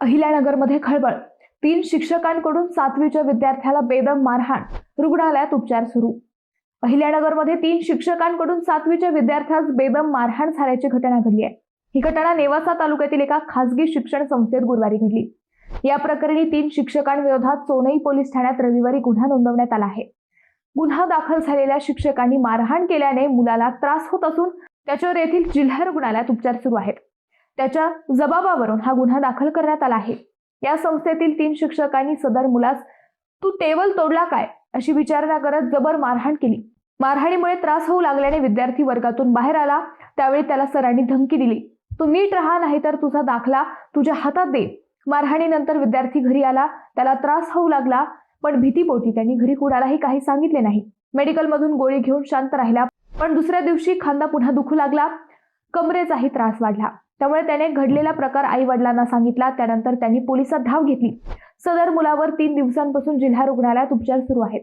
अहिल्यानगरमध्ये खळबळ. तीन शिक्षकांकडून सातवीच्या विद्यार्थ्याला बेदम मारहाण. रुग्णालयात उपचार सुरू. अहिल्यानगरमध्ये तीन शिक्षकांकडून सातवीच्या विद्यार्थ्यास बेदम मारहाण झाल्याची घटना घडली आहे. ही घटना नेवासा तालुक्यातील एका खासगी शिक्षण संस्थेत गुरुवारी घडली. या प्रकरणी तीन शिक्षकांविरोधात सोनई पोलीस ठाण्यात रविवारी गुन्हा नोंदवण्यात आला आहे. गुन्हा दाखल झालेल्या शिक्षकांनी मारहाण केल्याने मुलाला त्रास होत असून त्याच्यावर येथील जिल्हा रुग्णालयात उपचार सुरू आहेत. त्याच्या जबाबावरून हा गुन्हा दाखल करण्यात आला आहे. या संस्थेतील तीन शिक्षकांनी सदर मुलास तू टेबल तोडला काय? अशी विचारणा करत जबर मारहाण केली. मारहाणीमुळे त्रास होऊ लागल्याने विद्यार्थी वर्गातून बाहेर आला. त्यावेळी त्याला सरांनी धमकी दिली तू नीट राहा नाही तर तुझा दाखला तुझ्या हातात दे. मारहाणीनंतर विद्यार्थी घरी आला. त्याला त्रास होऊ लागला पण भीतीपोटी त्यांनी घरी कुणालाही काही सांगितले नाही. मेडिकलमधून गोळी घेऊन शांत राहिला पण दुसऱ्या दिवशी खांदा पुन्हा दुखू लागला. कमरेचाही त्रास वाढला. त्यामुळे त्याने घडलेला प्रकार आई वडिलांना सांगितला. त्यानंतर त्यांनी पोलिसात धाव घेतली. सदर मुलावर तीन दिवसांपासून जिल्हा रुग्णालयात उपचार सुरू आहेत.